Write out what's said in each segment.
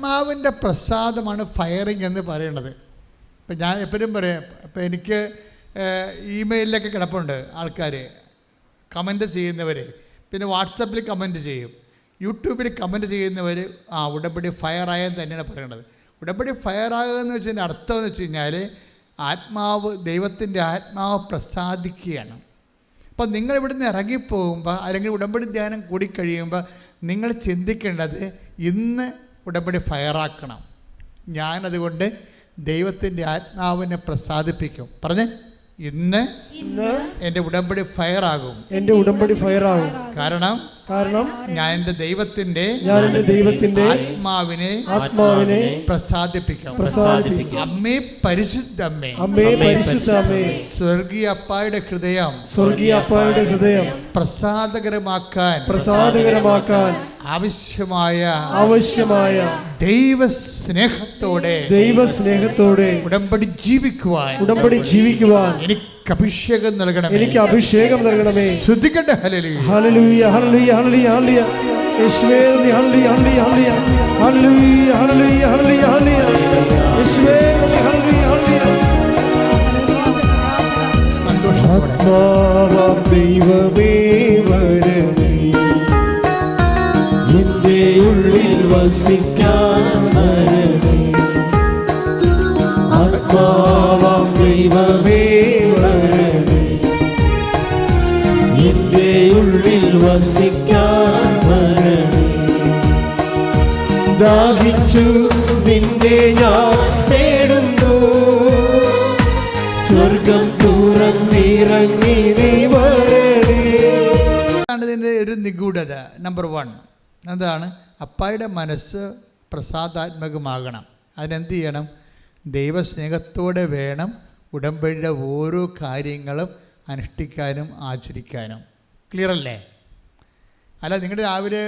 ആത്മാവിന്റെ പ്രസാദമാണ് ഫയറിങ് എന്ന് പറയുന്നത് ഇപ്പം ഞാൻ എപ്പോഴും പറയാം ഇപ്പം എനിക്ക് ഇമെയിലൊക്കെ കിടപ്പുണ്ട് ആൾക്കാർ കമന്റ് ചെയ്യുന്നവർ പിന്നെ വാട്സപ്പിൽ കമന്റ് ചെയ്യും. യൂട്യൂബിൽ കമന്റ് ചെയ്യുന്നവർ ആ ഉടമ്പടി ഫയറായെന്ന് തന്നെയാണ് പറയുന്നത് ഉടമ്പടി ഫയറാകുകയെന്ന് വെച്ചതിന്റെ അർത്ഥം എന്ന് വെച്ച് കഴിഞ്ഞാൽ ആത്മാവ് ദൈവത്തിന്റെ ആത്മാവ് പ്രസാദിക്കുകയാണ്. അപ്പം നിങ്ങൾ ഇവിടുന്ന് ഇറങ്ങിപ്പോകുമ്പോൾ അല്ലെങ്കിൽ ഉടമ്പടി ധ്യാനം കൂടിക്കഴിയുമ്പോൾ നിങ്ങൾ ചിന്തിക്കേണ്ടത് ഇന്ന് ഉടമ്പടി ഫയറാക്കണം. ഞാനതുകൊണ്ട് ദൈവത്തിന്റെ ആത്മാവിനെ പ്രസാദിപ്പിക്കും. പറഞ്ഞേ? ഇന്ന് ഇന്ന് എന്റെ ഉടമ്പടി ഫയറാകും. എന്റെ ഉടമ്പടി ഫയറാകും. കാരണം കാരണം ഞാൻ എന്റെ ദൈവത്തിന്റെ ഞാൻ എന്റെ ദൈവത്തിന്റെ ആത്മാവിനെ ആത്മാവിനെ പ്രസാദിപ്പിക്കാം. പ്രസാദിപ്പിക്കാം. അമ്മേ പരിശുദ്ധമ്മേ അമ്മേ പരിശുദ്ധ അമ്മേ. സ്വർഗീയ അപ്പായുടെ ഹൃദയം സ്വർഗീയ അപ്പായുടെ ഹൃദയം പ്രസാദകരമാക്കാൻ പ്രസാദകരമാക്കാൻ ആവശ്യമായ ആവശ്യമായ ദൈവസ്നേഹത്തോടെ ദൈവസ്നേഹത്തോടെ ഉടമ്പടി ജീവിക്കുവാൻ ഉടമ്പടി ജീവിക്കുവാൻ എനിക്ക് അഭിഷേകം നൽകണമേ. എനിക്ക് അഭിഷേകം നൽകണമേ. ശ്രദ്ധിക്കട്ടെ hallelujah. Hallelujah hallelujah hallelujah hallelujah. യേശുവേ നീ hallelujah hallelujah hallelujah. Hallelujah hallelujah hallelujah യേശുവേ നീ ഹല്ലേലൂയ ഹല്ലേലൂയ. ആത്മാവാം ദൈവമേ വരണേ എന്റെ ഉള്ളിൽ വസിക്കാൻ വരണേ ആത്മാവാം ദൈവമേ വസിക്കാൻ മരണേ ദാഹിച്ചു നിന്റെ ഞാൻ തേടുന്നു. സ്വർഗം തുറന്നിറങ്ങി നീ വരണേ. ഇതിന്റെ ഒരു നിഗൂഢത നമ്പർ വൺ എന്താണ് അപ്പായുടെ മനസ്സ് പ്രസാദാത്മകമാകണം. അതിനെന്ത് ചെയ്യണം? ദൈവസ്നേഹത്തോടെ വേണം ഉടമ്പടിയുടെ ഓരോ കാര്യങ്ങളും അനുഷ്ഠിക്കാനും ആചരിക്കാനും. ക്ലിയർ അല്ലേ? അല്ല നിങ്ങൾ രാവിലെ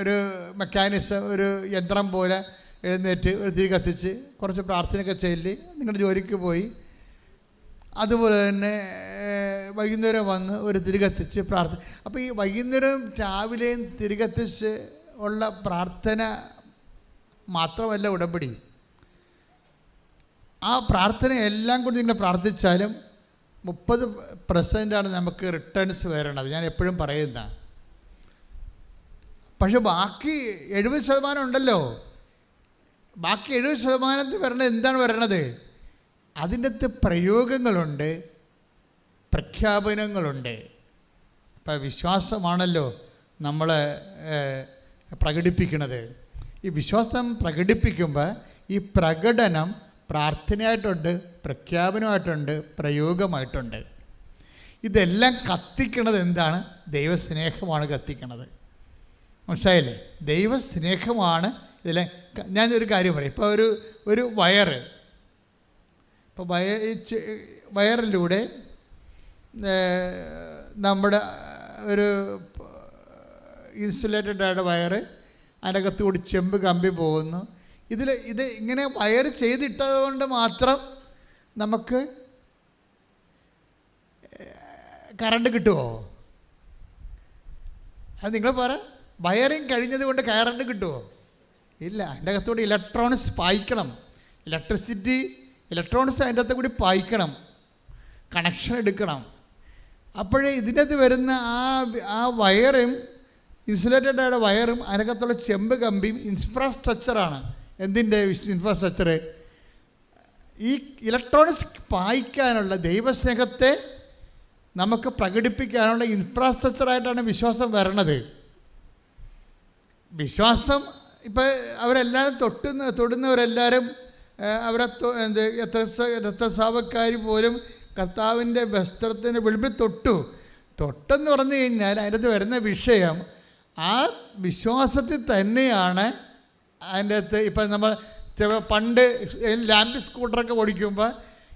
ഒരു മെക്കാനിസം ഒരു യന്ത്രം പോലെ എഴുന്നേറ്റ് ഒരു തിരി കത്തിച്ച് കുറച്ച് പ്രാർത്ഥനയൊക്കെ ചെല്ലി നിങ്ങളുടെ ജോലിക്ക് പോയി. അതുപോലെ തന്നെ വൈകുന്നേരം വന്ന് ഒരു തിരികത്തിച്ച് പ്രാർത്ഥന അപ്പോൾ ഈ വൈകുന്നേരം രാവിലെയും തിരികത്തിച്ച് ഉള്ള പ്രാർത്ഥന മാത്രമല്ല ഉടമ്പടി. ആ പ്രാർത്ഥന എല്ലാം കൊണ്ട് നിങ്ങൾ പ്രാർത്ഥിച്ചാലും മുപ്പത് പെർസെന്റാണ് നമുക്ക് റിട്ടേൺസ് വരേണ്ടത് ഞാൻ എപ്പോഴും പറയുന്ന പക്ഷെ ബാക്കി എഴുപത് ശതമാനം ഉണ്ടല്ലോ. ബാക്കി എഴുപത് ശതമാനത്തിൽ വരണത് എന്താണ് വരണത് അതിന്റെ അകത്ത് പ്രയോഗങ്ങളുണ്ട് പ്രഖ്യാപനങ്ങളുണ്ട്. ഇപ്പം വിശ്വാസമാണല്ലോ നമ്മൾ പ്രകടിപ്പിക്കുന്നത്. ഈ വിശ്വാസം പ്രകടിപ്പിക്കുമ്പോൾ ഈ പ്രകടനം പ്രാർത്ഥനയായിട്ടുണ്ട് പ്രഖ്യാപനമായിട്ടുണ്ട് പ്രയോഗമായിട്ടുണ്ട്. ഇതെല്ലാം കത്തിക്കണത് എന്താണ്? ദൈവസ്നേഹമാണ് കത്തിക്കണത്. മനസ്സിലായില്ലേ? ദൈവസ്നേഹമാണ് ഇതിലെ ക- ഞാനൊരു കാര്യം പറയാം. ഇപ്പോൾ ഒരു ഒരു വയറ് ഇപ്പോൾ വയ വയറിലൂടെ നമ്മുടെ ഒരു ഇൻസുലേറ്റഡ് ആയിട്ട് വയറ് അതിനകത്ത് കൂടി ചെമ്പ് കമ്പി പോകുന്നു. ഇതിൽ ഇത് ഇങ്ങനെ വയർ ചെയ്തിട്ടത് കൊണ്ട് മാത്രം നമുക്ക് കറണ്ട് കിട്ടുമോ അത് നിങ്ങൾ പറ. വയറിങ് കഴിഞ്ഞത് കൊണ്ട് കയറണ്ട് കിട്ടുമോ ഇല്ല. അതിന്റെ അകത്തുകൂടി ഇലക്ട്രോണിക്സ് പായിക്കണം. ഇലക്ട്രിസിറ്റി ഇലക്ട്രോണിക്സ് അതിന്റെ അകത്ത് കൂടി പായിക്കണം. കണക്ഷൻ എടുക്കണം. അപ്പോഴേ ഇതിന്റെ അകത്ത് വരുന്ന ആ ആ വയറും ഇൻസുലേറ്റഡ് ആയ വയറും അതിനകത്തുള്ള ചെമ്പ് കമ്പിയും ഇൻഫ്രാസ്ട്രക്ചറാണ് എന്തിന്റെ ഇൻഫ്രാസ്ട്രക്ചർ ഈ ഇലക്ട്രോണിക്സ് പായിക്കാനുള്ള ദൈവസ്നേഹത്തെ നമുക്ക് പ്രകടിപ്പിക്കാനുള്ള ഇൻഫ്രാസ്ട്രക്ചറായിട്ടാണ് വിശ്വാസം വരണത്. വിശ്വാസം ഇപ്പം അവരെല്ലാവരും തൊട്ടുന്ന തൊടുന്നവരെല്ലാവരും ആ, അവരെ എന്ത് രക്തസ രക്തസ്രാവക്കാർ പോലും കർത്താവിന്റെ വസ്ത്രത്തിന് വെളുപ്പിൽ തൊട്ടു. തൊട്ടെന്ന് പറഞ്ഞു കഴിഞ്ഞാൽ അതിനകത്ത് വരുന്ന വിഷയം ആ വിശ്വാസത്തിൽ തന്നെയാണ് അതിന്റെ അകത്ത് ഇപ്പം നമ്മൾ പണ്ട് ലാമ്പ് സ്കൂട്ടറൊക്കെ ഓടിക്കുമ്പോൾ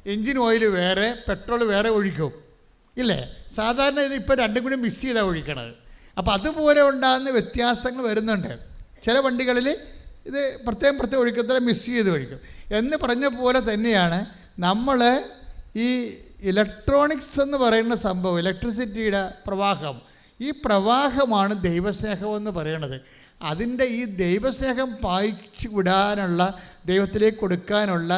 എൻജിൻ ഓയിൽ വേറെ പെട്രോൾ വേറെ ഒഴിക്കും. ഇല്ലേ? സാധാരണ ഇപ്പോൾ രണ്ടും കൂടി മിക്സ് ചെയ്താണ് ഒഴിക്കണത്. അപ്പോൾ അതുപോലെ ഉണ്ടാകുന്ന വ്യത്യാസങ്ങൾ വരുന്നുണ്ട്. ചില വണ്ടികളിൽ ഇത് പ്രത്യേകം പ്രത്യേകം ഒഴിക്കത്തില്ല മിസ് ചെയ്ത് ഒഴിക്കും എന്ന് പറഞ്ഞ പോലെ തന്നെയാണ് നമ്മൾ ഈ ഇലക്ട്രോണിക്സ് എന്ന് പറയുന്ന സംഭവം ഇലക്ട്രിസിറ്റിയുടെ പ്രവാഹം ഈ പ്രവാഹമാണ് ദൈവസ്നേഹം എന്ന് പറയുന്നത് അതിന്റെ ഈ ദൈവസ്നേഹം പായിച്ചു വിടാനുള്ള ദൈവത്തിലേക്ക് കൊടുക്കാനുള്ള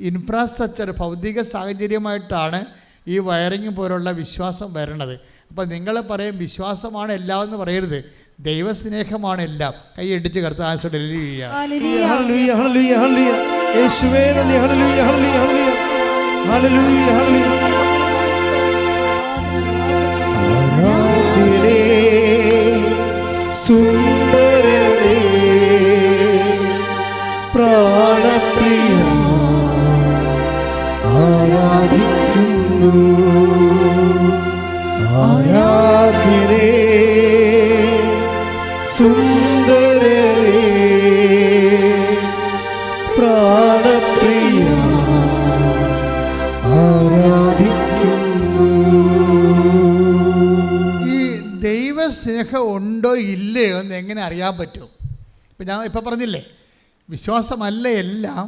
ഇൻഫ്രാസ്ട്രക്ചർ ഭൗതിക സാഹചര്യമായിട്ടാണ് ഈ വയറിങ് പോലുള്ള വിശ്വാസം വരണത്. അപ്പോൾ നിങ്ങൾ പറയും വിശ്വാസമാണ് എല്ലാം എന്ന് പറയരുത്. ദൈവസ്നേഹമാണ് എല്ലാം. കൈ ഇടിച്ച് ഡെലിവറി ചെയ്യുക ഹല്ലേലൂയ. ഹല്ലേലൂയ ആരാധ്യനേ സുന്ദരനേ പ്രാണപ്രിയ ആരാധിക്കുന്നു. ഈ ദൈവസ്നേഹം ഉണ്ടോ ഇല്ലയോ എന്ന് എങ്ങനെ അറിയാൻ പറ്റും? ഇപ്പം ഞാൻ ഇപ്പം പറഞ്ഞില്ലേ വിശ്വാസമല്ല എല്ലാം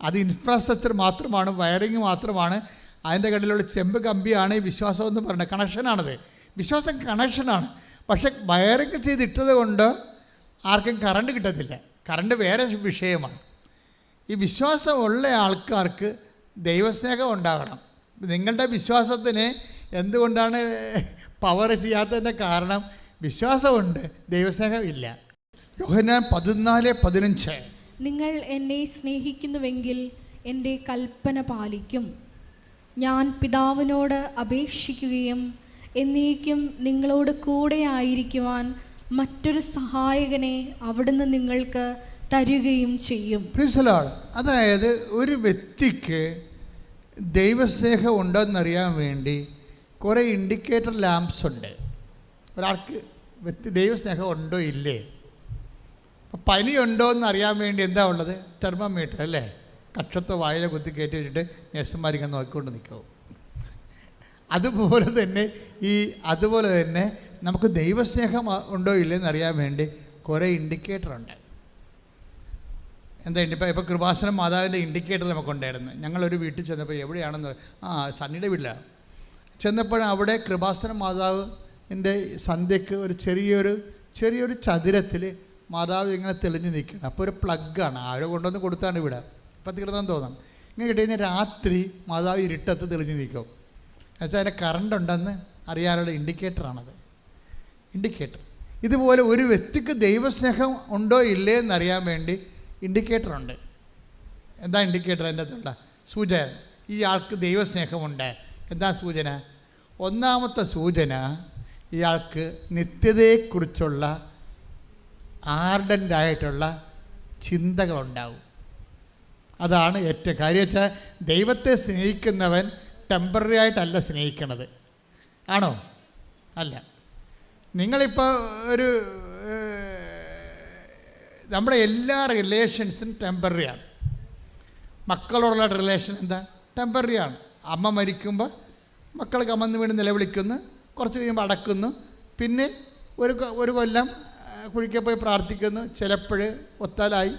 അത് ഇൻഫ്രാസ്ട്രക്ചർ മാത്രമാണ് വയറിങ് മാത്രമാണ് അതിന്റെ കടലിലുള്ള ചെമ്പ് കമ്പിയാണ് ഈ വിശ്വാസം എന്ന് പറയുന്നത്. കണക്ഷനാണത്. വിശ്വാസം കണക്ഷനാണ്. പക്ഷെ വയറിങ് ചെയ്തിട്ടത് കൊണ്ട് ആർക്കും കറണ്ട് കിട്ടത്തില്ല. കറണ്ട് വേറെ വിഷയമാണ്. ഈ വിശ്വാസമുള്ള ആൾക്കാർക്ക് ദൈവസ്നേഹം ഉണ്ടാകണം. നിങ്ങളുടെ വിശ്വാസത്തിന് എന്തുകൊണ്ടാണ് പവർ ചെയ്യാത്തതിന്റെ കാരണം? വിശ്വാസമുണ്ട് ദൈവസ്നേഹം ഇല്ല. യോഹനാൻ പതിനാല് പതിനഞ്ച്. നിങ്ങൾ എന്നെ സ്നേഹിക്കുന്നുവെങ്കിൽ എന്റെ കൽപ്പന പാലിക്കും. ഞാൻ പിതാവിനോട് അപേക്ഷിക്കുകയും എന്നേക്കും നിങ്ങളോട് കൂടെ ആയിരിക്കുവാൻ മറ്റൊരു സഹായകനെ അവിടുന്ന് നിങ്ങൾക്ക് തരുകയും ചെയ്യും. അതായത് ഒരു വ്യക്തിക്ക് ദൈവസ്നേഹം ഉണ്ടോയെന്നറിയാൻ വേണ്ടി കുറേ ഇൻഡിക്കേറ്റർ ലാംപ്സ് ഉണ്ട്. ഒരാൾക്ക് വ്യക്തി ദൈവസ്നേഹം ഉണ്ടോ ഇല്ലേ? പനി ഉണ്ടോ എന്ന് അറിയാൻ വേണ്ടി എന്താ ഉള്ളത്? ടെർമോമീറ്റർ അല്ലേ? കക്ഷത്തെ വായിലെ കുത്തി കയറ്റി വെച്ചിട്ട് നഴ്സുമാരിങ്ങനെ നോക്കിക്കൊണ്ട് നിൽക്കാവും അതുപോലെ തന്നെ ഈ അതുപോലെ തന്നെ നമുക്ക് ദൈവസ്നേഹം ഉണ്ടോ ഇല്ലെന്ന് അറിയാൻ വേണ്ടി കുറേ ഇൻഡിക്കേറ്റർ ഉണ്ട്. എന്താ ഇപ്പോൾ ഇപ്പോൾ കൃപാസനം മാതാവിന്റെ ഇൻഡിക്കേറ്റർ നമുക്കുണ്ടായിരുന്നു. ഞങ്ങളൊരു വീട്ടിൽ ചെന്നപ്പോൾ എവിടെയാണെന്ന് ആ സണ്ണിയുടെ വീട്ടിലാണ് ചെന്നപ്പോൾ അവിടെ കൃപാസനം മാതാവിന്റെ സന്ധ്യക്ക് ഒരു ചെറിയൊരു ചെറിയൊരു ചതുരത്തിൽ മാതാവ് ഇങ്ങനെ തെളിഞ്ഞു നിൽക്കണം അപ്പോൾ ഒരു പ്ലഗ്ഗാണ് ആരോ കൊണ്ടുവന്ന് കൊടുത്താണ് ഇവിടെ. ഇപ്പം തോന്നണം തോന്നാം. ഇങ്ങനെ കിട്ടിക്കഴിഞ്ഞാൽ രാത്രി മാതാവ് ഇരുട്ടത്ത് തെളിഞ്ഞു നിൽക്കും. എന്നുവെച്ചാൽ അതിന്റെ കറണ്ട് ഉണ്ടെന്ന് അറിയാനുള്ള ഇൻഡിക്കേറ്ററാണത് ഇൻഡിക്കേറ്റർ ഇതുപോലെ ഒരു വ്യക്തിക്ക് ദൈവസ്നേഹം ഉണ്ടോ ഇല്ലേ എന്നറിയാൻ വേണ്ടി ഇൻഡിക്കേറ്റർ ഉണ്ട്. എന്താ ഇൻഡിക്കേറ്റർ എന്റെ അകത്തുള്ള സൂചന. ആൾക്ക് ദൈവസ്നേഹമുണ്ട്. എന്താ സൂചന? ഒന്നാമത്തെ സൂചന ഇയാൾക്ക് നിത്യതയെക്കുറിച്ചുള്ള ആർഡന്റായിട്ടുള്ള ചിന്തകളുണ്ടാവും. അതാണ് ഏറ്റവും കാര്യം. വെച്ചാൽ ദൈവത്തെ സ്നേഹിക്കുന്നവൻ ടെമ്പററി ആയിട്ടല്ല സ്നേഹിക്കണത്. ആണോ? അല്ല. നിങ്ങളിപ്പോൾ ഒരു നമ്മുടെ എല്ലാ റിലേഷൻസും ടെമ്പററിയാണ് മക്കളോടുള്ള റിലേഷൻ എന്താ? ടെമ്പററിയാണ് അമ്മ മരിക്കുമ്പോൾ മക്കൾ കമന്ന് വീണ് നിലവിളിക്കുന്നു കുറച്ച് കഴിയുമ്പോൾ അടക്കുന്നു. പിന്നെ ഒരു ഒരു കൊല്ലം കുഴിക്കൽ പോയി പ്രാർത്ഥിക്കുന്നു. ചിലപ്പോൾ ഒത്താലായി.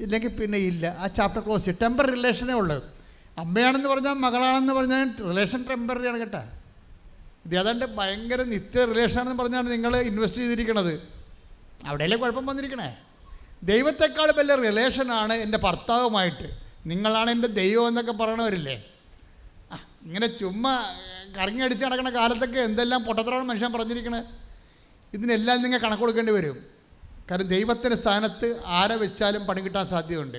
ഇല്ലെങ്കിൽ പിന്നെ ഇല്ല. ആ ചാപ്റ്റർ ക്ലോസ് ചെയ്യും. ടെമ്പർ റിലേഷനേ ഉള്ളൂ. അമ്മയാണെന്ന് പറഞ്ഞാൽ മകളാണെന്ന് പറഞ്ഞാൽ റിലേഷൻ ടെമ്പററി ആണ് കേട്ടോ. ഇത് ഏതാണ്ട് ഭയങ്കര നിത്യ റിലേഷനാണെന്ന് പറഞ്ഞാണ് നിങ്ങൾ ഇൻവെസ്റ്റ് ചെയ്തിരിക്കണത്. അവിടെയല്ലേ കുഴപ്പം വന്നിരിക്കണേ? ദൈവത്തെക്കാൾ വലിയ റിലേഷനാണ് എന്റെ ഭർത്താവുമായിട്ട്. നിങ്ങളാണ് എന്റെ ദൈവം എന്നൊക്കെ പറയണവരില്ലേ? ആ, ഇങ്ങനെ ചുമ്മാ കറങ്ങി അടിച്ച് നടക്കുന്ന കാലത്തൊക്കെ എന്തെല്ലാം പൊട്ടത്തരമാണ് മനുഷ്യൻ പറഞ്ഞിരിക്കണേ? ഇതിനെല്ലാം നിങ്ങൾ കണക്ക് കൊടുക്കേണ്ടി വരും. കാരണം ദൈവത്തിന്റെ സ്ഥാനത്ത് ആരെ വെച്ചാലും പണി കിട്ടാൻ സാധ്യതയുണ്ട്.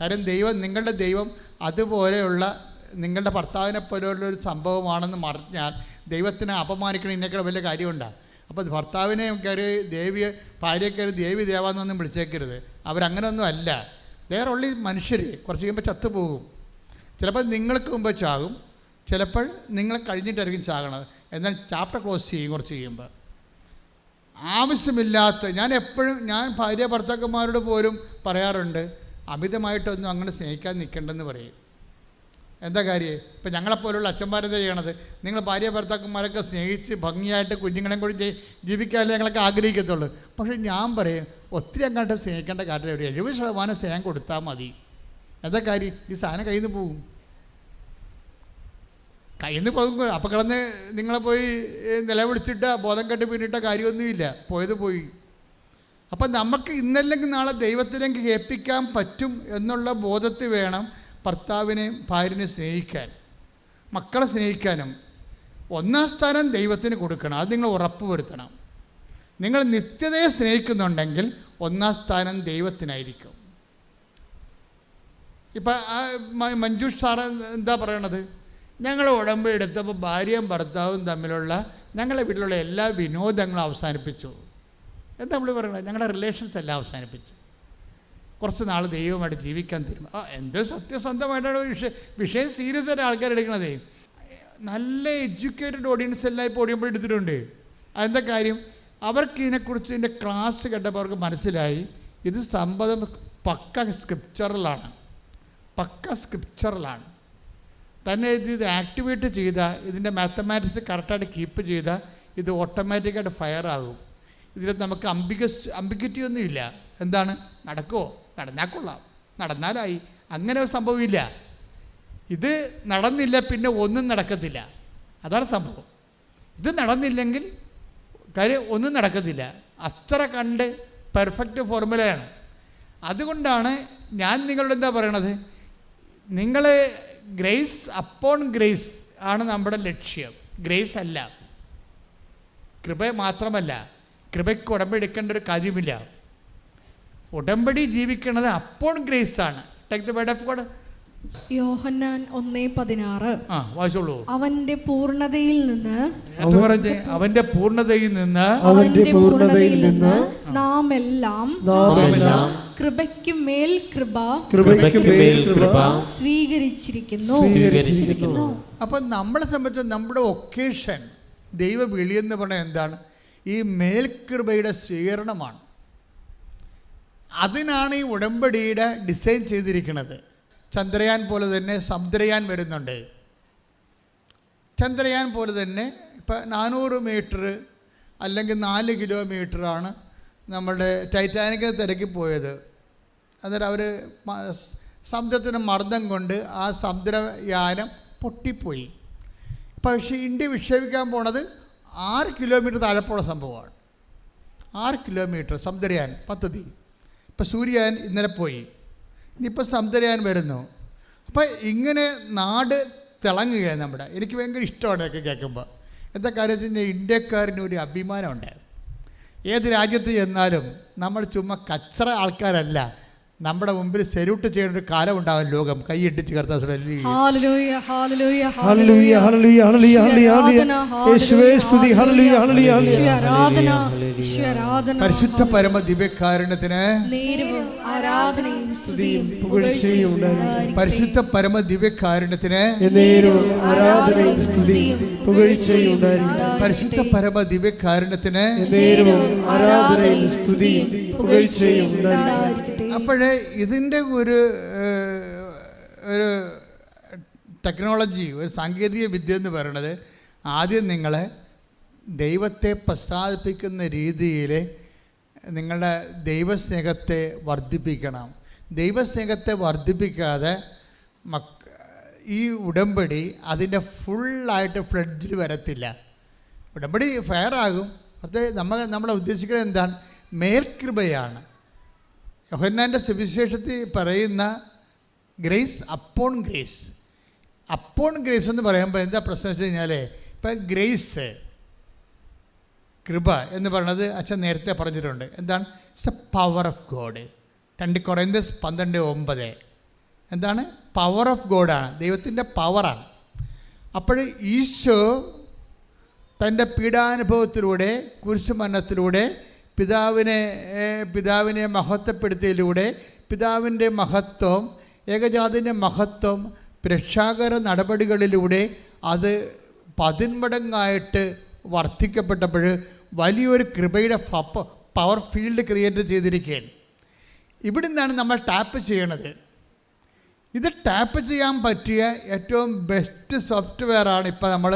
കാരണം ദൈവം നിങ്ങളുടെ ദൈവം അതുപോലെയുള്ള നിങ്ങളുടെ ഭർത്താവിനെ പോലെയുള്ള ഒരു സംഭവമാണെന്ന് മറിഞ്ഞാൽ ദൈവത്തിനെ അപമാനിക്കണം ഇതിനേക്കാൾ വലിയ കാര്യമുണ്ടാണ് അപ്പോൾ ഭർത്താവിനെ കയറി ദേവിയെ ഭാര്യയെ കയറി ദേവി ദേവാന്നൊന്നും വിളിച്ചേക്കരുത്. അവരങ്ങനെയൊന്നും അല്ല. വേറെ ഉള്ളി മനുഷ്യർ കുറച്ച് കഴിയുമ്പോൾ ചത്തുപോകും. ചിലപ്പോൾ നിങ്ങൾക്ക് മുമ്പ് ചാകും. ചിലപ്പോൾ നിങ്ങൾ കഴിഞ്ഞിട്ടായിരിക്കും ചാകണത്. എന്നാൽ ചാപ്റ്റർ ക്ലോസ് ചെയ്യും കുറച്ച് കഴിയുമ്പോൾ ആവശ്യമില്ലാത്ത ഞാൻ എപ്പോഴും ഞാൻ ഭാര്യ ഭർത്താക്കന്മാരോട് പോലും പറയാറുണ്ട് അമിതമായിട്ടൊന്നും അങ്ങനെ സ്നേഹിക്കാൻ നിൽക്കേണ്ടെന്ന് പറയും. എന്താ കാര്യം? ഇപ്പം ഞങ്ങളെപ്പോലുള്ള അച്ഛന്മാരെന്താ ചെയ്യണത്? നിങ്ങൾ ഭാര്യ ഭർത്താക്കന്മാരൊക്കെ സ്നേഹിച്ച് ഭംഗിയായിട്ട് കുഞ്ഞുങ്ങളെയും കൂടി ജീവിക്കാനല്ലേ ഞങ്ങളൊക്കെ ആഗ്രഹിക്കത്തുള്ളൂ. പക്ഷേ ഞാൻ പറയും ഒത്തിരി അങ്ങോട്ട് സ്നേഹിക്കേണ്ട കാര്യമില്ല. ഒരു എഴുപത് ശതമാനം സ്നേഹം കൊടുത്താൽ മതി. എന്താ കാര്യം? ഈ സാധനം കയ്യിൽ നിന്ന് പോകും കയ്യിൽ പോകും അപ്പം കിടന്ന് നിങ്ങളെ പോയി നിലവിളിച്ചിട്ട ബോധം കെട്ട് പിന്നിട്ട കാര്യമൊന്നുമില്ല. പോയത് പോയി. അപ്പം നമുക്ക് ഇന്നല്ലെങ്കിൽ നാളെ ദൈവത്തിലേക്ക് കേൾപ്പിക്കാൻ പറ്റും എന്നുള്ള ബോധത്തിൽ വേണം ഭർത്താവിനെയും ഭാര്യനെ സ്നേഹിക്കാൻ. മക്കളെ സ്നേഹിക്കാനും. ഒന്നാം സ്ഥാനം ദൈവത്തിന് കൊടുക്കണം. അത് നിങ്ങൾ ഉറപ്പ് വരുത്തണം നിങ്ങൾ നിത്യതയെ സ്നേഹിക്കുന്നുണ്ടെങ്കിൽ ഒന്നാം സ്ഥാനം ദൈവത്തിനായിരിക്കും. ഇപ്പം മഞ്ജുഷ് സാറ് എന്താ പറയണത്? ഞങ്ങൾ ഉടമ്പ് എടുത്തപ്പോൾ ഭാര്യയും ഭർത്താവും തമ്മിലുള്ള ഞങ്ങളെ വീട്ടിലുള്ള എല്ലാ വിനോദങ്ങളും അവസാനിപ്പിച്ചു. എന്താ നമ്മൾ പറയുന്നത് ഞങ്ങളുടെ റിലേഷൻസ് എല്ലാം അവസാനിപ്പിച്ചു. കുറച്ച് നാൾ ദൈവമായിട്ട് ജീവിക്കാൻ തരും ആ എന്ത് സത്യസന്ധമായിട്ടാണ് ഒരു വിഷയം വിഷയം സീരിയസ് ആയിട്ട് ആൾക്കാർ എടുക്കണതേ. നല്ല എഡ്യൂക്കേറ്റഡ് ഓഡിയൻസ് എല്ലാം ഇപ്പോൾ ഓടിയുമ്പോൾ എടുത്തിട്ടുണ്ട്. അതെന്താ കാര്യം? അവർക്ക് ഇതിനെക്കുറിച്ച് ഇതിന്റെ ക്ലാസ് കേട്ടപ്പോൾ അവർക്ക് മനസ്സിലായി. ഇത് സംഭവം പക്ക സ്ക്രിപ്ചറലാണ് പക്ക സ്ക്രിപ്ചറലാണ് തന്നെ ഇത് ആക്ടിവേറ്റ് ചെയ്താൽ ഇതിന്റെ മാത്തമാറ്റിക്സ് കറക്റ്റായിട്ട് കീപ്പ് ചെയ്താൽ ഇത് ഓട്ടോമാറ്റിക്കായിട്ട് ഫയർ ആകും. ഇതിൽ നമുക്ക് അംബിഗസ് അംബിഗറ്റി ഒന്നുമില്ല എന്താണ്? നടക്കുമോ നടന്നാൽ കൊള്ളാം. നടന്നാലായി. അങ്ങനെ സംഭവമില്ല ഇത് നടന്നില്ല പിന്നെ ഒന്നും നടക്കത്തില്ല. അതാണ് സംഭവം. ഇത് നടന്നില്ലെങ്കിൽ കാര്യം ഒന്നും നടക്കത്തില്ല. അത്ര കണ്ട് പെർഫെക്റ്റ് ഫോർമുലയാണ് അതുകൊണ്ടാണ് ഞാൻ നിങ്ങളോട് എന്താ പറയണത്? നിങ്ങൾ ഗ്രേസ് അപ്പോൺ ഗ്രേസ് ആണ് നമ്മുടെ ലക്ഷ്യം. ഗ്രേസ് അല്ല. കൃപ മാത്രമല്ല കൃപയ്ക്ക് ഉടമ്പെടുക്കേണ്ട ഒരു കാര്യമില്ല. ഉടമ്പടി ജീവിക്കുന്നത് അപ്പോൺ ഗ്രേസ് ആണ്. Take the word of God Yohannan ഒന്നേ പതിനാറ്. ആ വായിച്ചോളൂ. അവന്റെ പൂർണതയിൽ നിന്ന് എന്ന് അവന്റെ പൂർണതയിൽ നിന്ന് അവന്റെ പൂർണതയിൽ നിന്ന് നാം എല്ലാം നാം എല്ലാം കൃപയ്ക്ക് മേൽ കൃപ കൃപയ്ക്ക് മേൽ കൃപ സ്വീകരിച്ചിരിക്കുന്നു. സ്വീകരിച്ചിരിക്കുന്നു. അപ്പൊ നമ്മളെ സംബന്ധിച്ച് നമ്മുടെ ഒക്കേഷൻ ദൈവ വിളിയെന്ന് പറഞ്ഞാൽ എന്താണ്? ഈ മേൽകൃപയുടെ സ്വീകരണമാണ്. അതിനാണ് ഈ ഉടമ്പടിയുടെ ഡിസൈൻ ചെയ്തിരിക്കുന്നത്. ചന്ദ്രയാൻ പോലെ തന്നെ സമുദ്രയാൻ വരുന്നുണ്ട്. ചന്ദ്രയാൻ പോലെ തന്നെ ഇപ്പം നാനൂറ് മീറ്റർ അല്ലെങ്കിൽ നാല് കിലോമീറ്ററാണ് നമ്മുടെ ടൈറ്റാനിക് തിരക്കി പോയത്. അന്നേരം അവർ സമുദ്രത്തിന് മർദ്ദം കൊണ്ട് ആ സമുദ്രയാനം പൊട്ടിപ്പോയി. പക്ഷേ ഇന്ത്യ വിക്ഷേപിക്കാൻ പോണത് ആറ് കിലോമീറ്റർ താഴെപ്പുള്ള സംഭവമാണ്. ആറ് കിലോമീറ്റർ സമുദ്രയാൻ പദ്ധതി. ഇപ്പോൾ സൂര്യയാൻ ഇന്നലെ പോയി. ഇനിയിപ്പോൾ സംതരയാൻ വരുന്നു. അപ്പോൾ ഇങ്ങനെ നാട് തിളങ്ങുകയാണ് നമ്മുടെ. എനിക്ക് ഭയങ്കര ഇഷ്ടമാണ് ഇതൊക്കെ കേൾക്കുമ്പോൾ എന്താ കാര്യം വെച്ച് കഴിഞ്ഞാൽ ഇന്ത്യക്കാരന് ഒരു അഭിമാനമുണ്ട് ഏത് രാജ്യത്ത് ചെന്നാലും നമ്മൾ ചുമ്മാ കച്ചറ ആൾക്കാരല്ല. നമ്മുടെ മുമ്പിൽ സെല്യൂട്ട് ചെയ്യുന്ന ഒരു കാലം ഉണ്ടാവും ലോകം കൈയിട്ടിച്ച് ആരാധന ആരാധന പരിശുദ്ധ പരമ ദിവ്യകാരുണ്യത്തിന്. പരിശുദ്ധ പരമ ദിവ്യകാരുണ്യത്തിന് പരിശുദ്ധ പരമ ദിവ്യകാരുണ്യത്തിന് എന്നേരവും അപ്പോഴേ ഇതിന്റെ ഒരു ഒരു ടെക്നോളജി ഒരു സാങ്കേതിക വിദ്യ എന്ന് പറയുന്നത് ആദ്യം നിങ്ങളെ ദൈവത്തെ പ്രസാദിപ്പിക്കുന്ന രീതിയിൽ നിങ്ങളുടെ ദൈവസ്നേഹത്തെ വർദ്ധിപ്പിക്കണം. ദൈവസ്നേഹത്തെ വർദ്ധിപ്പിക്കാതെ മക്ക ഈ ഉടമ്പടി അതിന്റെ ഫുള്ളായിട്ട് ഫ്ലഡ്ജിൽ വരത്തില്ല. ഉടമ്പടി ഫെയറാകും അത് നമ്മൾ നമ്മളെ ഉദ്ദേശിക്കുന്നത് എന്താണ്? മേൽകൃപയാണ്. യോഹന്നാന്റെ സുവിശേഷത്തിൽ പറയുന്ന grace upon grace. Upon grace എന്ന് പറയുമ്പോൾ എന്താ പ്രശ്നം വെച്ച് കഴിഞ്ഞാൽ ഇപ്പം ഗ്രേസ് കൃപ എന്ന് പറയുന്നത് അച്ഛൻ നേരത്തെ പറഞ്ഞിട്ടുണ്ട്. എന്താണ്? It's a power of God രണ്ട് കുറേന്തസ് പന്ത്രണ്ട് ഒമ്പത്. എന്താണ്? പവർ ഓഫ് ഗോഡാണ് ദൈവത്തിന്റെ പവറാണ് അപ്പോൾ ഈശോ തന്റെ പീഡാനുഭവത്തിലൂടെ കുരിശുമരണത്തിലൂടെ പിതാവിനെ പിതാവിനെ മഹത്വപ്പെടുത്തിയതിലൂടെ പിതാവിന്റെ മഹത്വം ഏകജാതിന്റെ മഹത്വം രക്ഷാകര നടപടികളിലൂടെ അത് പതിന്മടങ്ങായിട്ട് വർദ്ധിക്കപ്പെട്ടപ്പോൾ വലിയൊരു കൃപയുടെ പവർ ഫീൽഡ് ക്രിയേറ്റ് ചെയ്തിരിക്കുകയാണ്. ഇവിടെ നിന്നാണ് നമ്മൾ ടാപ്പ് ചെയ്യണത്. ഇത് ടാപ്പ് ചെയ്യാൻ പറ്റിയ ഏറ്റവും ബെസ്റ്റ് സോഫ്റ്റ്വെയർ ആണ് ഇപ്പോൾ നമ്മൾ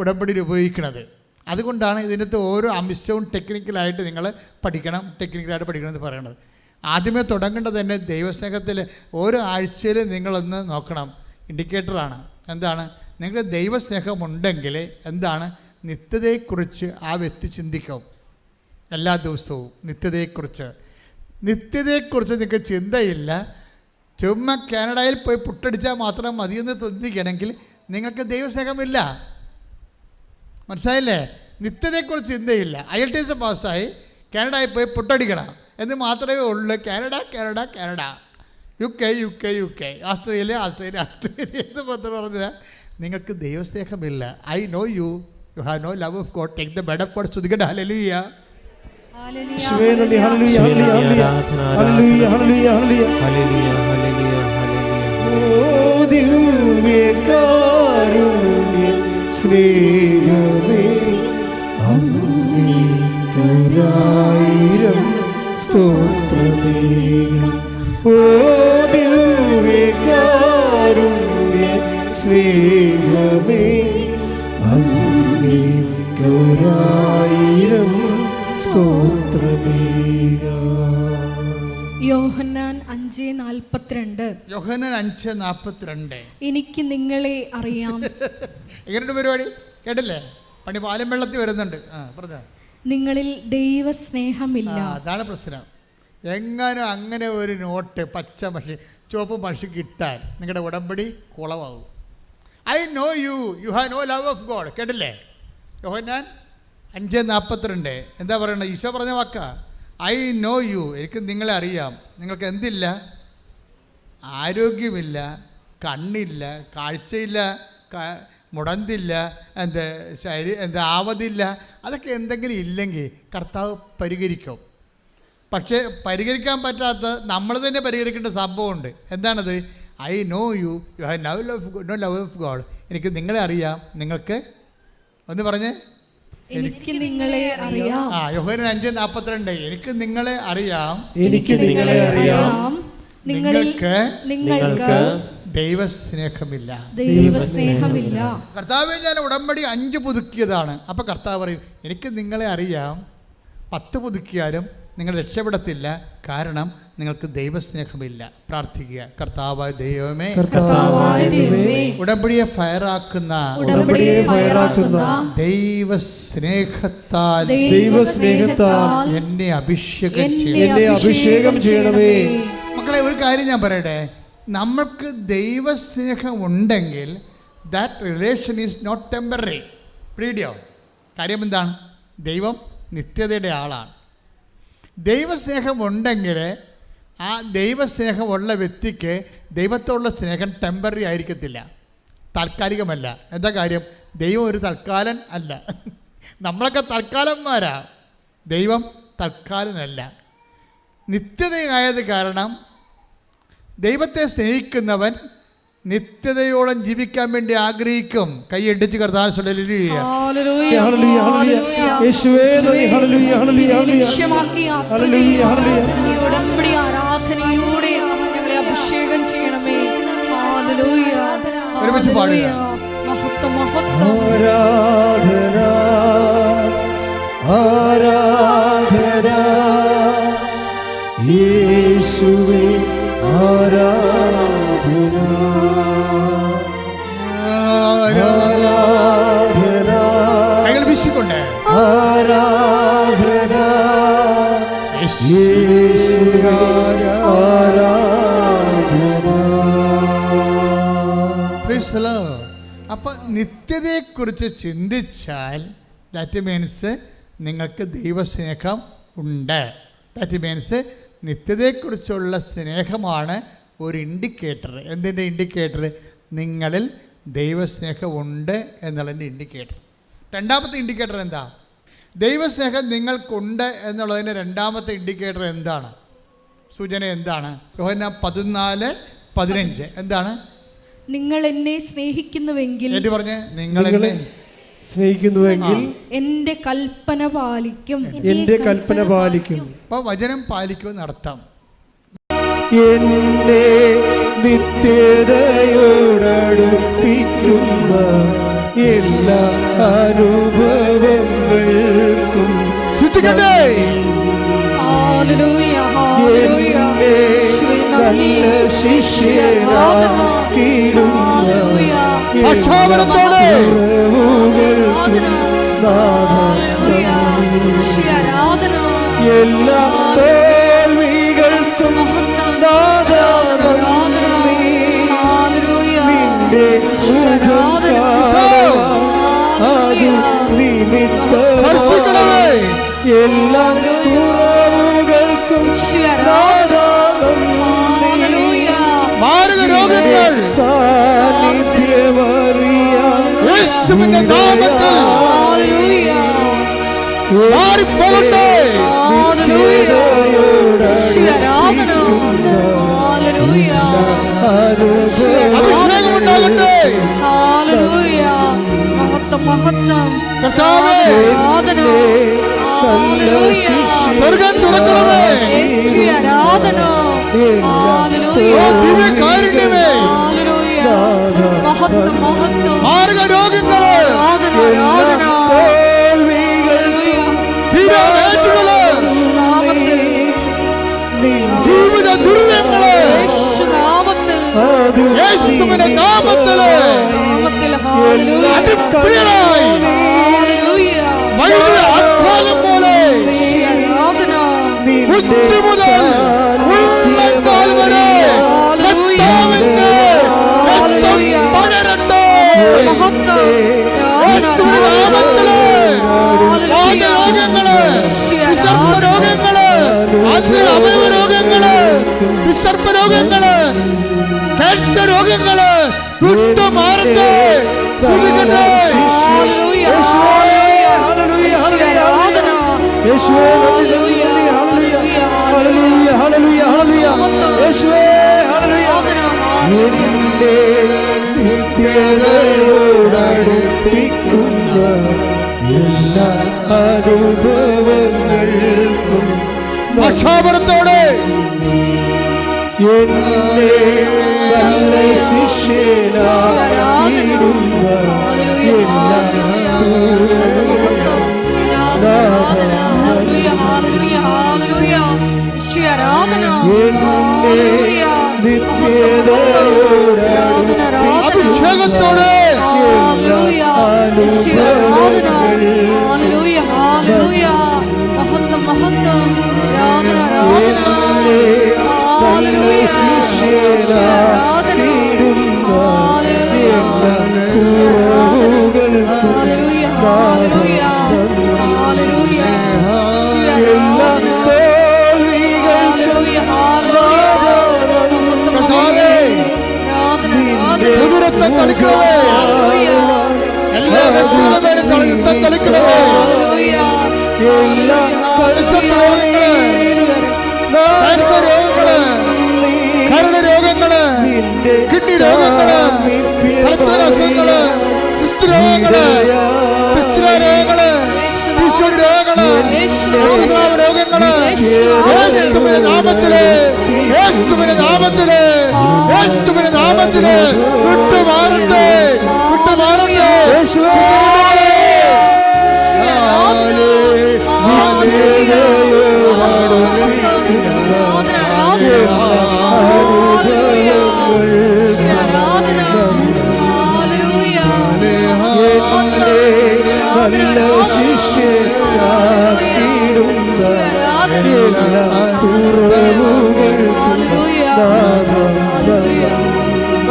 ഉടമ്പടിയിൽ ഉപയോഗിക്കുന്നത്. അതുകൊണ്ടാണ് ഇതിനകത്ത് ഓരോ അംശവും ടെക്നിക്കലായിട്ട് നിങ്ങൾ പഠിക്കണം ടെക്നിക്കലായിട്ട് പഠിക്കണം എന്ന് പറയുന്നത് ആദ്യമേ തുടങ്ങേണ്ടത് തന്നെ ദൈവസ്നേഹത്തിൽ ഓരോ ആഴ്ചയിലും നിങ്ങളൊന്ന് നോക്കണം. ഇൻഡിക്കേറ്ററാണ് എന്താണ്? നിങ്ങൾ ദൈവസ്നേഹമുണ്ടെങ്കിൽ എന്താണ്? നിത്യതയെക്കുറിച്ച് ആ വ്യക്തി ചിന്തിക്കും. എല്ലാ ദിവസവും നിത്യതയെക്കുറിച്ച്. നിത്യതയെക്കുറിച്ച് നിങ്ങൾക്ക് ചിന്തയില്ല. ചുമ്മാ കാനഡയിൽ പോയി പുട്ടടിച്ചാൽ മാത്രം മതിയെന്ന് ചിന്തിക്കണമെങ്കിൽ നിങ്ങൾക്ക് ദൈവസ്നേഹമില്ല. മനസ്സിലായില്ലേ? നിത്യതയെക്കുറിച്ച് ചിന്തയില്ല. ഐ എൽ ടി എസ് പാസ്സായി കാനഡയിൽ പോയി പൊട്ടടിക്കണം. എന്ന് മാത്രമേ ഉള്ളൂ. Canada Canada Canada. U K U K U K Australia Australia Australia എന്ന് മാത്രം പറഞ്ഞത്. നിങ്ങൾക്ക് ദൈവസ്നേഹമില്ല. I know you you have no love of God take the bed of God hallelujah hallelujah ഓ ദിവ്യകാരുണ്യ. സ്നേഹമേ അങ്ങേക്കൊരായിരം സ്തോത്രമേകം. ഓ ദിവ്യകാരുണ്യ സ്നേഹമേ അങ്ങേക്കൊരായിരം സ്തോത്രമേകം. യോഹന്നാൻ അഞ്ച് നാൽപ്പത്തിരണ്ട്. യോഹനൻ അഞ്ച് നാൽപ്പത്തിരണ്ട്. എനിക്ക് നിങ്ങളെ അറിയാം. എങ്ങനെയുണ്ട് പരിപാടി? കേട്ടില്ലേ? പണി പാലം വെള്ളത്തിൽ വരുന്നുണ്ട്. ആ ദൈവ നിങ്ങളിൽ ദൈവസ്നേഹമില്ല. അതാണ് പ്രശ്നം. എങ്ങനെ അങ്ങനെ ഒരു നോട്ട് പച്ച മഷി ചുവപ്പ് മഷി കിട്ടാൻ നിങ്ങളുടെ ഉടമ്പടി കുളമാവും. I know you you have no love of God കേട്ടില്ലേ? യോഹന്നാൻ അഞ്ച് നാൽപ്പത്തിരണ്ട്. എന്താ പറയണത് ഈശോ പറഞ്ഞ വാക്ക. ഐ നോ യു എനിക്ക് നിങ്ങളെ അറിയാം. നിങ്ങൾക്ക് എന്തില്ല? ആരോഗ്യമില്ല കണ്ണില്ല കാഴ്ചയില്ല മുടന്തില്ല എന്ത് ശരീ എന്താ ആവതില്ല അതൊക്കെ എന്തെങ്കിലും ഇല്ലെങ്കിൽ കർത്താവ് പരിഹരിക്കും. പക്ഷേ പരിഹരിക്കാൻ പറ്റാത്ത നമ്മൾ തന്നെ പരിഹരിക്കേണ്ട സംഭവമുണ്ട്. എന്താണത്? I know you you have love love no love of God എനിക്ക് നിങ്ങളെ അറിയാം. നിങ്ങൾക്ക് ഒന്ന് പറഞ്ഞേ. എനിക്ക് നിങ്ങളെ അറിയാം. ആ അഞ്ച് നാൽപ്പത്തിരണ്ട് എനിക്ക് നിങ്ങളെ അറിയാം. എനിക്ക് നിങ്ങളെ അറിയാം. നിങ്ങൾക്ക് നിങ്ങൾക്ക് ദൈവസ്നേഹമില്ല. ദൈവസ്നേഹമില്ല. കർത്താവ് ഞാൻ ഉടമ്പടി അഞ്ച് പുതുക്കിയതാണ്. അപ്പൊ കർത്താവ് പറയും എനിക്ക് നിങ്ങളെ അറിയാം. പത്ത് പുതുക്കിയാലും നിങ്ങൾ രക്ഷപ്പെടത്തില്ല. കാരണം നിങ്ങൾക്ക് ദൈവസ്നേഹമില്ല. പ്രാർത്ഥിക്കുക. കർത്താവായ ദൈവമേ. കർത്താവായ ദൈവമേ. ഉടമ്പടിയെ ഫയറാക്കുന്ന ദൈവസ്നേഹത്താൽ ദൈവസ്നേഹത്താൽ എന്നെ അഭിഷേകം എന്നെ അഭിഷേകം ചെയ്യണമേ. മക്കളെ ഒരു കാര്യം ഞാൻ പറയട്ടെ. നമ്മൾക്ക് ദൈവസ്നേഹം ഉണ്ടെങ്കിൽ that relation is not temporary പ്രീഡിയോ കാര്യം എന്താണ്? ദൈവം നിത്യതയുടെ ആളാണ്. ദൈവസ്നേഹം ഉണ്ടെങ്കിൽ ആ ദൈവസ്നേഹമുള്ള വ്യക്തിക്ക് ദൈവത്തോടുള്ള സ്നേഹം ടെമ്പററി ആയിരിക്കത്തില്ല. താൽക്കാലികമല്ല. എന്താ കാര്യം? ദൈവം ഒരു തൽക്കാലൻ അല്ല. നമ്മളൊക്കെ തൽക്കാലന്മാരാ. ദൈവം തൽക്കാലനല്ല. നിത്യതയായത് കാരണം ദൈവത്തെ സ്നേഹിക്കുന്നവൻ നിത്യതയോളം ജീവിക്കാൻ വേണ്ടി ആഗ്രഹിക്കും. കൈയടിച്ച് ഒരുമിച്ച് പാടുക. ആരാധന ആരാധന. ആരാധന അപ്പോൾ നിത്യതയെക്കുറിച്ച് ചിന്തിച്ചാൽ ദാറ്റ് മീൻസ് നിങ്ങൾക്ക് ദൈവസ്നേഹം ഉണ്ട്. ദാറ്റ് മീൻസ് നിത്യതയെക്കുറിച്ചുള്ള സ്നേഹമാണ് ഒരു ഇൻഡിക്കേറ്റർ എന്തിന്റെ ഇൻഡിക്കേറ്റർ നിങ്ങളിൽ ദൈവസ്നേഹം ഉണ്ട് എന്നുള്ളതിന്റെ ഇൻഡിക്കേറ്റർ രണ്ടാമത്തെ ഇൻഡിക്കേറ്റർ എന്താ? ദൈവസ്നേഹം നിങ്ങൾക്കുണ്ട് എന്നുള്ളതിന്റെ രണ്ടാമത്തെ ഇൻഡിക്കേറ്റർ എന്താണ്? സൂചന എന്താണ്? യോഹന പതിനാല് പതിനഞ്ച്. എന്താണ്? നിങ്ങൾ എന്നെ സ്നേഹിക്കുന്നുവെങ്കിൽ പറഞ്ഞ്? നിങ്ങൾ നിങ്ങളെ സ്നേഹിക്കുന്നുവെങ്കിൽ എന്റെ കൽപ്പന പാലിക്കും. എന്റെ കൽപ്പന പാലിക്കും. അപ്പോൾ വചനം പാലിക്കുമെന്ന് നടത്താം. എന്നെ നിത്യതയോടടുപ്പിക്കുന്ന എല്ലാ അനുഭവങ്ങൾക്കും ശ്രദ്ധിക്കട്ടെ. നല്ല ശിഷ്യനായി എല്ലാ തോൽവികൾക്കും നിന്റെ അതു നിമിത്ത എല്ലാ തുറവുകൾക്കും നാദാ സാന്നിധ്യമറിയാം യേശുവിന്റെ നാമത്തിൽ മാറിപ്പോകട്ടെ അഭിഷേകം ഉണ്ടാകട്ടെ സ്വർഗം തുറക്കണമേ. ആരാധന. ഹല്ലേലൂയ. ഓ ദിവ്യകാരുണ്യമേ ഹല്ലേലൂയ. മഹത്വം മഹത്വം മാരക രോഗങ്ങൾ ആരാധന ആരാധന ഹല്ലേലൂയ. തീരാവേറ്റുകൾ നാമത്തിൽ ജീവിത ദുരിതങ്ങൾ യേശുനാമത്തിൽ യേശുവിന്റെ നാമത്തിൽ നാമത്തിൽ ഹല്ലേലൂയ. അടിപ്പിഴലായി ഹല്ലേലൂയ. വൈദ്യുത അധ്വാനം പോലെ ആരാധന ഉച്ച മുതൽ രോഗങ്ങൾ ആന്തരിക അവയവ രോഗങ്ങൾ വിസർപ്പ രോഗങ്ങൾ ക്യാൻസർ രോഗങ്ങൾ വിട്ടു മാറട്ടെ ശ്രമിക്കട്ടെ ഹല്ലേലൂയ. ഹല്ലേലൂയ. ആരാധന യേശുവേ എന്റെ നിത്യതയോടടുപ്പിക്കുന്ന എല്ലാ അനുഭവങ്ങൾക്കും പക്ഷാപുരത്തോടെ എന്നെ നല്ല ശിഷ്യനാക്കിയിടുന്ന എല്ലാ എന്നെ ആരാധന അഭിഷേകത്തോടെ ആരാധന ശിഷ്യനാക്കിയിടുന്ന രോഗങ്ങൾ പിസ്തുല രോഗങ്ങൾ പിശുടി രോഗങ്ങൾ. രോഗങ്ങൾ യേശുവിന്റെ നാമത്തിൽ യേശുവിന്റെ നാമത്തിൽ യേശുവിന്റെ നാമത്തിൽ വിട്ടുമാറട്ടെ വിട്ടുമാറട്ടെ. നല്ല ശിഷ്യനാക്കിയിടുന്ന എല്ലാ കുറവുകൾക്കും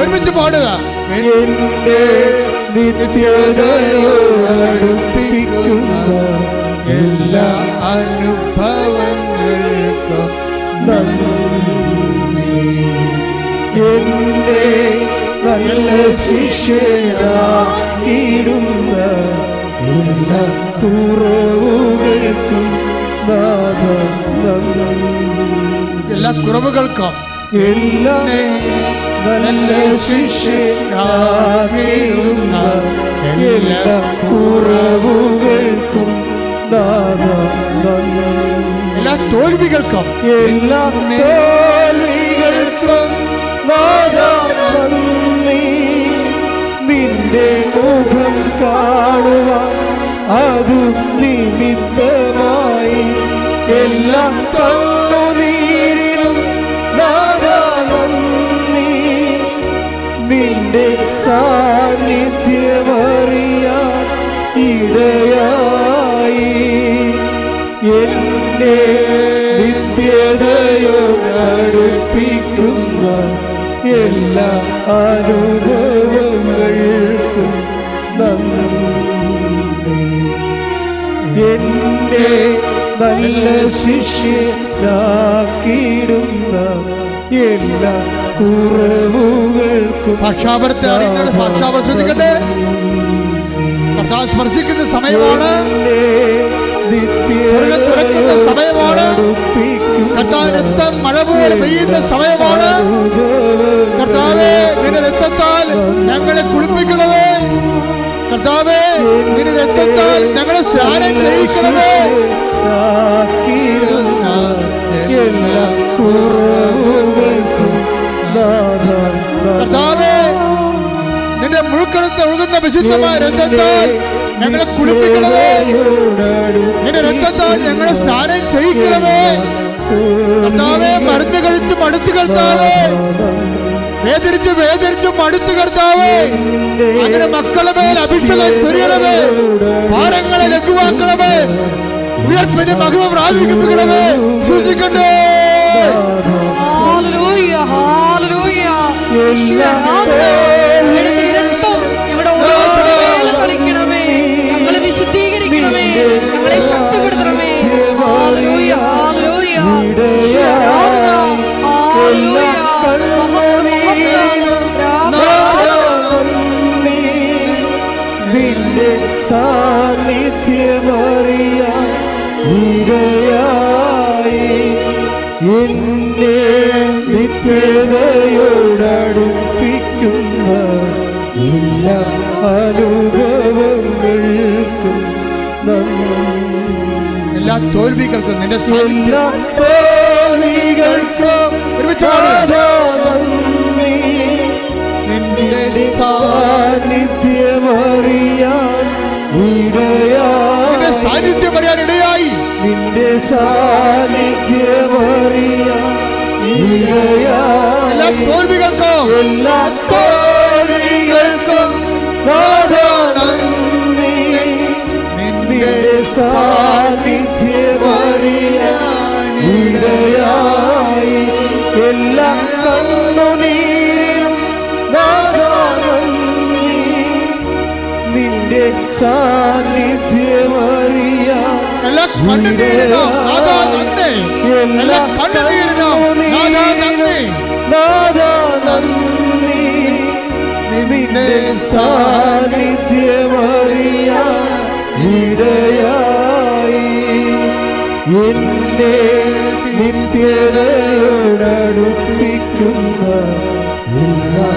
ഒരുമിച്ച് പാടുക. എന്റെ നിത്യതയോടടുപ്പിക്കുന്ന എല്ലാ അനുഭവങ്ങൾക്കും എന്റെ നല്ല ശിഷ്യനാക്കിയിടുന്ന എല്ലാ കുറവുകൾക്കും നാഥ നന്ദി എല്ലാ കുറവുകൾക്കും എല്ലാ നല്ല ശിഷ്യനാകിടുന്ന എല്ലാ കുറവുകൾക്കും നാഥ. എല്ലാ തോൽവികൾക്കും എല്ലാ തോൽവികൾക്കും നാഥ നിന്റെ മുഖം കാണുവാ അതു നിമിത്തമായി എല്ലാ കണ്ണുനീരിനും നീരിലും നന്ദി. നിന്റെ സാന്നിധ്യമറിയ ഇടയായി. എന്നെ നിത്യതയോ നിത്യതയോടടുപ്പിക്കുന്ന എല്ലാ അനുഭവങ്ങൾക്കും നന്ദി. എന്നെ നല്ല ശിഷ്യനാക്കിയിടുന്ന എല്ലാ കുറവുകൾക്കും ഭാഷാപരത്തെ അറിയുന്നത് ശ്രദ്ധിക്കട്ടെ കർത്താവ് സ്പർശിക്കുന്ന സമയമാണ്. തുറക്കുന്ന സമയമാണ്. കർത്താവ് രക്തം മഴ പോലെ പെയ്യുന്ന സമയമാണ്. കർത്താവേ നിന്റെ രക്തത്താൽ ഞങ്ങളെ കുളിപ്പിക്കണമേ. കർത്താവേ നിന്റെ രക്തത്താൽ ഞങ്ങളെ സ്നാനം ചെയ്യിക്കണമേ. എല്ലാ കുറവുകൾക്കും കർത്താവേ നിന്റെ മുഴുക്കണത്തെ ഒഴുകുന്ന വിശുദ്ധമായ രക്തത്താൽ ഞങ്ങളെ കുളിപ്പിക്കണമേ. നിന്റെ രക്തത്താൽ ഞങ്ങളെ സ്നാനം ചെയ്യിക്കണമേ. കർത്താവേ മരുന്ന് കഴിച്ച് മടുത്ത് കർത്താവേ. വേദനിച്ച് വേദനിച്ച് മടുത്ത് കർത്താവേ. അങ്ങനെ മക്കളെ മേൽ അഭിഷേകം ചൊരിയണമേ. ഭാരങ്ങളെ ലഘുവാക്കണമേ. ഉയർപ്പിന്റെ മഹിമ പ്രാപിക്കണമേ. സൂചിക്കണ്ടേ തോൽവികൾക്കും നിന്റെ. നിന്റെ സാന്നിധ്യമറിയാൻ നിന്റെ ഇടയായി. സാന്നിധ്യം അറിയാൻ ഇടയായി. നിന്റെ സാന്നിധ്യമറിയാൻ എല്ലാ തോൽവികൾക്കും എല്ലാ എല്ലാ കണ്ണുനീരിലും നിന്റെ സാന്നിധ്യമറിയാൻ എല്ലാ നന്ദി നിന്റെ ഇടയായി എന്നെ നിത്യതയോടടുപ്പിക്കുന്ന എല്ലാ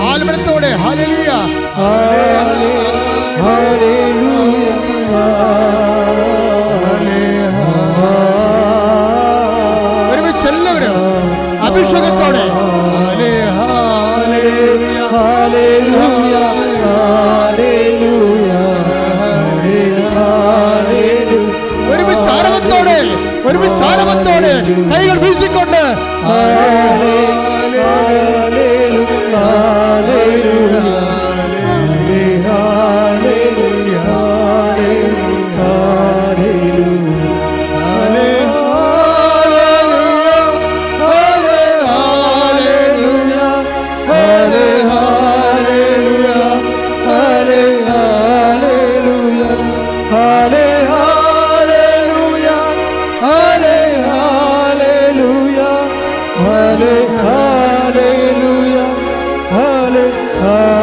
ഹാലലിയ ഹാലേ ഹാലേലൂയ ശ്രദ്ധിക്കട്ടെ